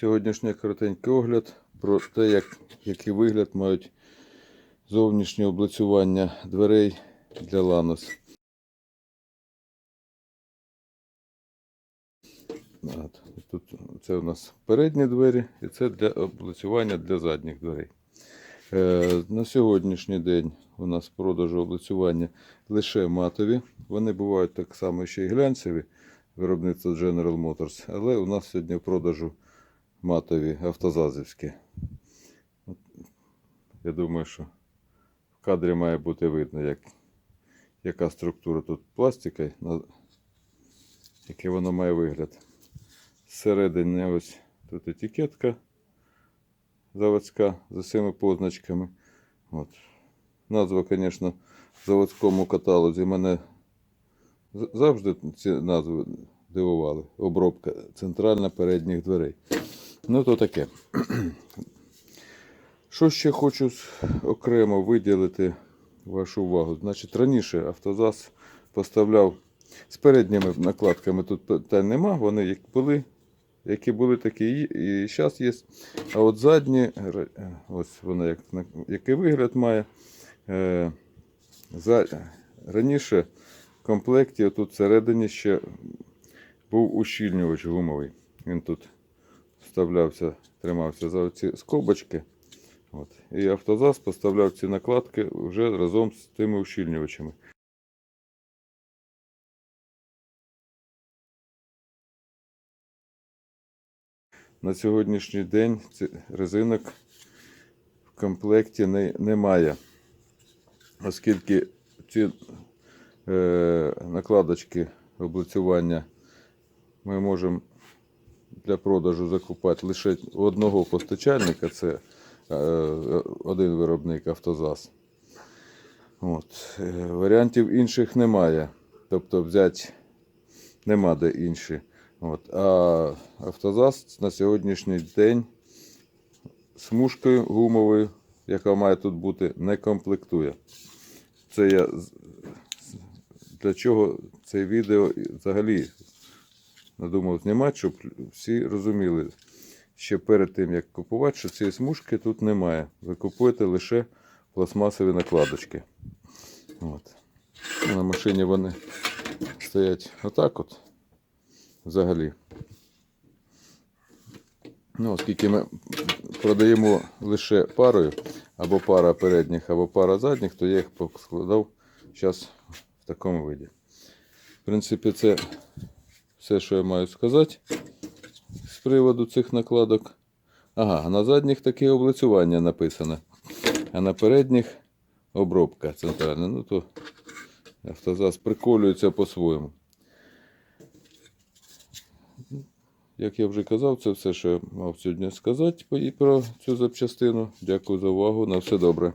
Сьогоднішній коротенький огляд про те, як, який вигляд мають зовнішнє облицювання дверей для Ланос. Тут це у нас передні двері і це для облицювання для задніх дверей. Е, на сьогоднішній день у нас в продажу облицювання лише матові. Вони бувають так само ще й глянцеві виробництва General Motors, але у нас сьогодні в продажу матові автозазівські. Я думаю, що в кадрі має бути видно, як, яка структура тут пластика, який воно має вигляд. Зсередини ось тут етикетка заводська з усіма позначками. От. Назва, звісно, в заводському каталозі мене завжди ці назви дивували. Обробка центральна передніх дверей. Ну, то таке. Що ще хочу окремо виділити вашу увагу? Значить, раніше автозас поставляв з передніми накладками тут питань нема, вони як були, які були, такі і, зараз є. А от задні, ось вона як, який вигляд має. Е, раніше в комплекті тут всередині ще був ущільнювач гумовий. Він тут вставлявся, тримався за ці скобочки. От. І автозас поставляв ці накладки вже разом з тими ущільнювачами. На сьогоднішній день резинок в комплекті не, немає, оскільки ці е, накладочки облицювання ми можемо для продажу закупати лише одного постачальника, це е, один виробник автозас. От. е, Варіантів інших немає. Тобто взяти нема де інші. От. А автозас на сьогоднішній день смужкою гумовою, яка має тут бути, не комплектує. Це я для чого це відео взагалі надумав знімати, щоб всі розуміли ще перед тим, як купувати, що цієї смужки тут немає. Ви купуєте лише пластмасові накладочки. От. На машині вони стоять отак от. Взагалі. Ну, оскільки ми продаємо лише парою, або пара передніх, або пара задніх, то я їх складав зараз в такому виді. В принципі, це все, що я маю сказати з приводу цих накладок. Ага, на задніх таке облицювання написано, а на передніх обробка центральна. Ну то автозас приколюється по-своєму. Як я вже казав, це все, що я мав сьогодні сказати про цю запчастину. Дякую за увагу. На все добре.